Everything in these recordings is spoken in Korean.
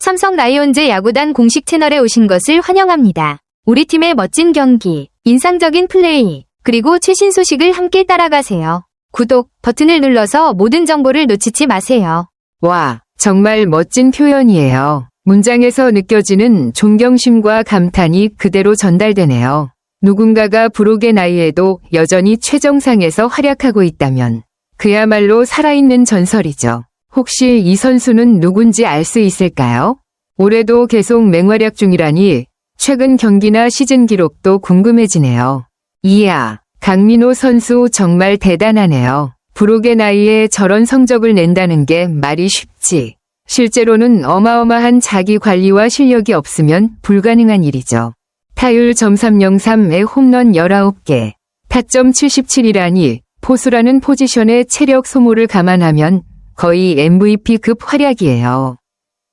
삼성 라이온즈 야구단 공식 채널에 오신 것을 환영합니다. 우리 팀의 멋진 경기, 인상적인 플레이, 그리고 최신 소식을 함께 따라가세요. 구독 버튼을 눌러서 모든 정보를 놓치지 마세요. 와, 정말 멋진 표현이에요. 문장에서 느껴지는 존경심과 감탄이 그대로 전달되네요. 누군가가 부록의 나이에도 여전히 최정상에서 활약하고 있다면 그야말로 살아있는 전설이죠. 혹시 이 선수는 누군지 알 수 있을까요? 올해도 계속 맹활약 중이라니 최근 경기나 시즌 기록도 궁금해지네요. 이야, 강민호 선수 정말 대단하네요. 부록의 나이에 저런 성적을 낸다는 게 말이 쉽지. 실제로는 어마어마한 자기 관리와 실력이 없으면 불가능한 일이죠. 타율 점303에 홈런 19개, 타점 77이라니 포수라는 포지션의 체력 소모를 감안하면 거의 MVP급 활약이에요.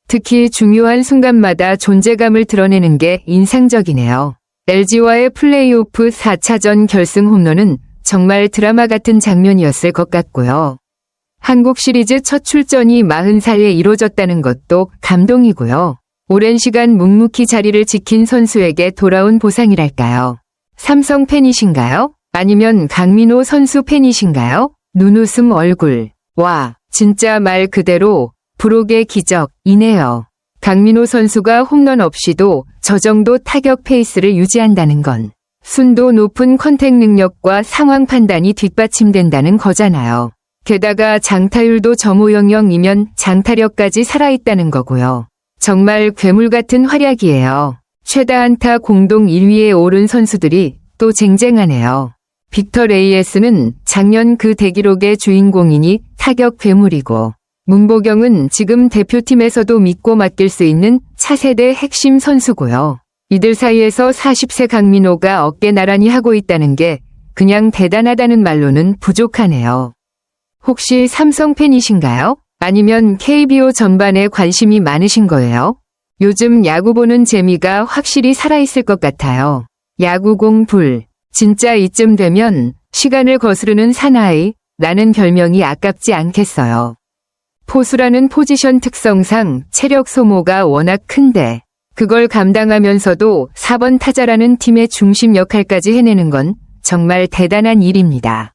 특히 중요한 순간마다 존재감을 드러내는 게 인상적이네요. LG와의 플레이오프 4차전 결승 홈런은 정말 드라마 같은 장면이었을 것 같고요. 한국 시리즈 첫 출전이 40살에 이뤄졌다는 것도 감동이고요. 오랜 시간 묵묵히 자리를 지킨 선수에게 돌아온 보상이랄까요. 삼성 팬이신가요? 아니면 강민호 선수 팬이신가요? 눈웃음 얼굴. 와, 진짜 말 그대로 부록의 기적이네요. 강민호 선수가 홈런 없이도 저 정도 타격 페이스를 유지한다는 건 순도 높은 컨택 능력과 상황 판단이 뒷받침된다는 거잖아요. 게다가 장타율도 점오영영이면 장타력까지 살아있다는 거고요. 정말 괴물 같은 활약이에요. 최다 안타 공동 1위에 오른 선수들이 또 쟁쟁하네요. 빅터 레이에스는 작년 그 대기록의 주인공이니 타격 괴물이고 문보경은 지금 대표팀에서도 믿고 맡길 수 있는 차세대 핵심 선수고요. 이들 사이에서 40세 강민호가 어깨 나란히 하고 있다는 게 그냥 대단하다는 말로는 부족하네요. 혹시 삼성 팬이신가요? 아니면 KBO 전반에 관심이 많으신 거예요? 요즘 야구 보는 재미가 확실히 살아있을 것 같아요. 야구공 불. 진짜 이쯤 되면 시간을 거스르는 사나이, 라는 별명이 아깝지 않겠어요. 포수라는 포지션 특성상 체력 소모가 워낙 큰데 그걸 감당하면서도 4번 타자라는 팀의 중심 역할까지 해내는 건 정말 대단한 일입니다.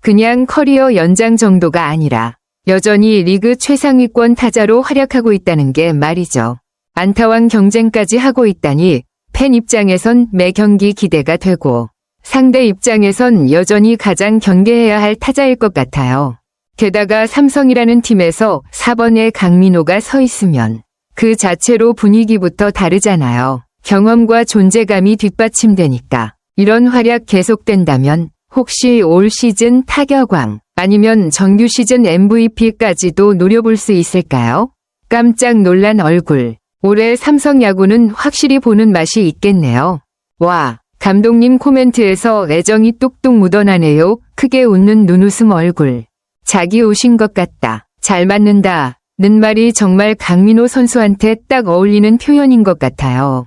그냥 커리어 연장 정도가 아니라 여전히 리그 최상위권 타자로 활약하고 있다는 게 말이죠. 안타왕 경쟁까지 하고 있다니 팬 입장에선 매 경기 기대가 되고 상대 입장에선 여전히 가장 경계해야 할 타자일 것 같아요. 게다가 삼성이라는 팀에서 4번에 강민호가 서 있으면 그 자체로 분위기부터 다르잖아요. 경험과 존재감이 뒷받침되니까 이런 활약 계속된다면 혹시 올 시즌 타격왕 아니면 정규 시즌 MVP까지도 노려볼 수 있을까요? 깜짝 놀란 얼굴. 올해 삼성 야구는 확실히 보는 맛이 있겠네요. 와, 감독님 코멘트에서 애정이 뚝뚝 묻어나네요. 크게 웃는 눈웃음 얼굴. 자기 오신 것 같다. 잘 맞는다. 는 말이 정말 강민호 선수한테 딱 어울리는 표현인 것 같아요.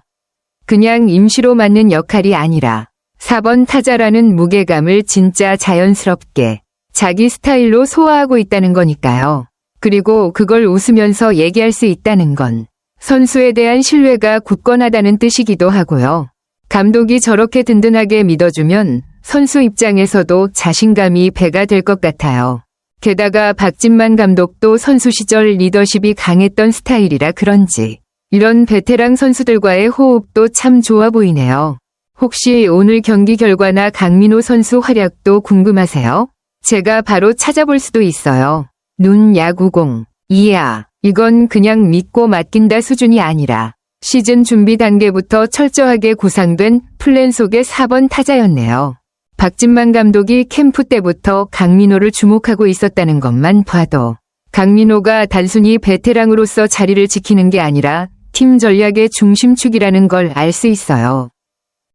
그냥 임시로 맞는 역할이 아니라 4번 타자라는 무게감을 진짜 자연스럽게 자기 스타일로 소화하고 있다는 거니까요. 그리고 그걸 웃으면서 얘기할 수 있다는 건 선수에 대한 신뢰가 굳건하다는 뜻이기도 하고요. 감독이 저렇게 든든하게 믿어주면 선수 입장에서도 자신감이 배가 될 것 같아요. 게다가 박진만 감독도 선수 시절 리더십이 강했던 스타일이라 그런지 이런 베테랑 선수들과의 호흡도 참 좋아 보이네요. 혹시 오늘 경기 결과나 강민호 선수 활약도 궁금하세요? 제가 바로 찾아볼 수도 있어요. 눈 야구공. 이야, 이건 그냥 믿고 맡긴다 수준이 아니라 시즌 준비 단계부터 철저하게 구상된 플랜 속의 4번 타자였네요. 박진만 감독이 캠프 때부터 강민호를 주목하고 있었다는 것만 봐도 강민호가 단순히 베테랑으로서 자리를 지키는 게 아니라 팀 전략의 중심축이라는 걸 알 수 있어요.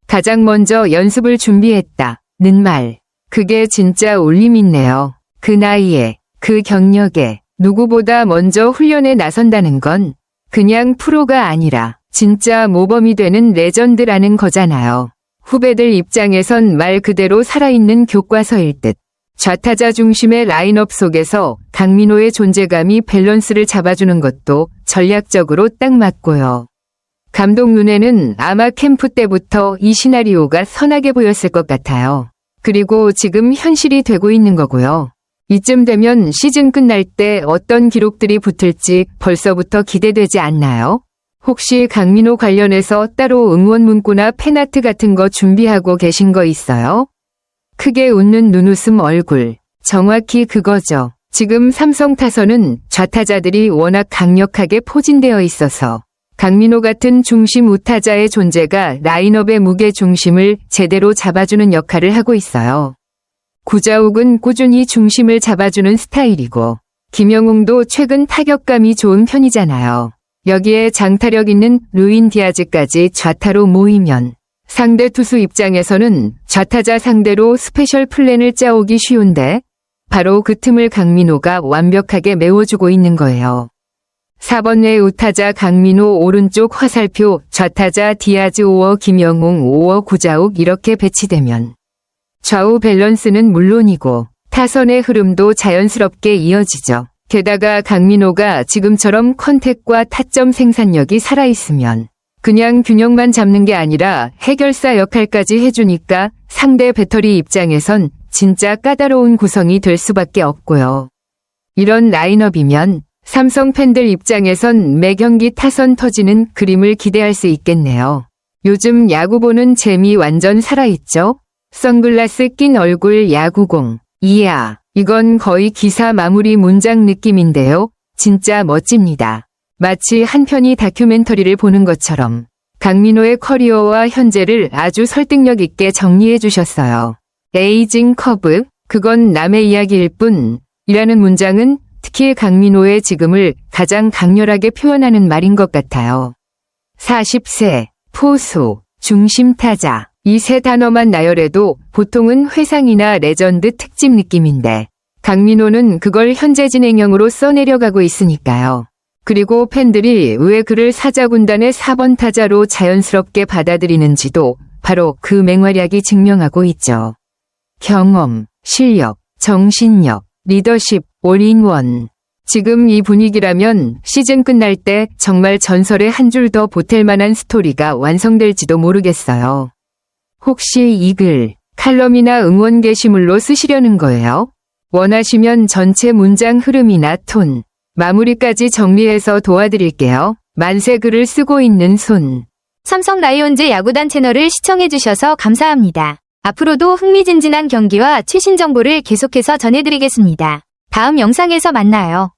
가장 먼저 연습을 준비했다. 는 말. 그게 진짜 울림 있네요. 그 나이에, 그 경력에 누구보다 먼저 훈련에 나선다는 건 그냥 프로가 아니라 진짜 모범이 되는 레전드라는 거잖아요. 후배들 입장에선 말 그대로 살아있는 교과서일 듯. 좌타자 중심의 라인업 속에서 강민호의 존재감이 밸런스를 잡아주는 것도 전략적으로 딱 맞고요. 감독 눈에는 아마 캠프 때부터 이 시나리오가 선하게 보였을 것 같아요. 그리고 지금 현실이 되고 있는 거고요. 이쯤 되면 시즌 끝날 때 어떤 기록들이 붙을지 벌써부터 기대되지 않나요? 혹시 강민호 관련해서 따로 응원 문구나 팬아트 같은 거 준비하고 계신 거 있어요? 크게 웃는 눈웃음 얼굴. 정확히 그거죠. 지금 삼성 타선은 좌타자들이 워낙 강력하게 포진되어 있어서 강민호 같은 중심 우타자의 존재가 라인업의 무게 중심을 제대로 잡아주는 역할을 하고 있어요. 구자욱은 꾸준히 중심을 잡아주는 스타일이고 김영웅도 최근 타격감이 좋은 편이잖아요. 여기에 장타력 있는 루인 디아즈까지 좌타로 모이면 상대 투수 입장에서는 좌타자 상대로 스페셜 플랜을 짜오기 쉬운데 바로 그 틈을 강민호가 완벽하게 메워주고 있는 거예요. 4번의 우타자 강민호 오른쪽 화살표 좌타자 디아즈 5어 김영웅 5어 구자욱 이렇게 배치되면 좌우 밸런스는 물론이고 타선의 흐름도 자연스럽게 이어지죠. 게다가 강민호가 지금처럼 컨택과 타점 생산력이 살아있으면 그냥 균형만 잡는 게 아니라 해결사 역할까지 해주니까 상대 배터리 입장에선 진짜 까다로운 구성이 될 수밖에 없고요. 이런 라인업이면 삼성 팬들 입장에선 매 경기 타선 터지는 그림을 기대할 수 있겠네요. 요즘 야구 보는 재미 완전 살아있죠? 선글라스 낀 얼굴 야구공. 이야, 이건 거의 기사 마무리 문장 느낌인데요. 진짜 멋집니다. 마치 한 편의 다큐멘터리를 보는 것처럼 강민호의 커리어와 현재를 아주 설득력 있게 정리해 주셨어요. 에이징 커브, 그건 남의 이야기일 뿐, 이라는 문장은 특히 강민호의 지금을 가장 강렬하게 표현하는 말인 것 같아요. 40세, 포수, 중심타자. 이 세 단어만 나열해도 보통은 회상이나 레전드 특집 느낌인데, 강민호는 그걸 현재 진행형으로 써내려가고 있으니까요. 그리고 팬들이 왜 그를 사자군단의 4번 타자로 자연스럽게 받아들이는지도 바로 그 맹활약이 증명하고 있죠. 경험, 실력, 정신력, 리더십, 올인원. 지금 이 분위기라면 시즌 끝날 때 정말 전설의 한 줄 더 보탤 만한 스토리가 완성될지도 모르겠어요. 혹시 이 글, 칼럼이나 응원 게시물로 쓰시려는 거예요? 원하시면 전체 문장 흐름이나 톤, 마무리까지 정리해서 도와드릴게요. 만세 글을 쓰고 있는 손. 삼성 라이온즈 야구단 채널을 시청해주셔서 감사합니다. 앞으로도 흥미진진한 경기와 최신 정보를 계속해서 전해드리겠습니다. 다음 영상에서 만나요.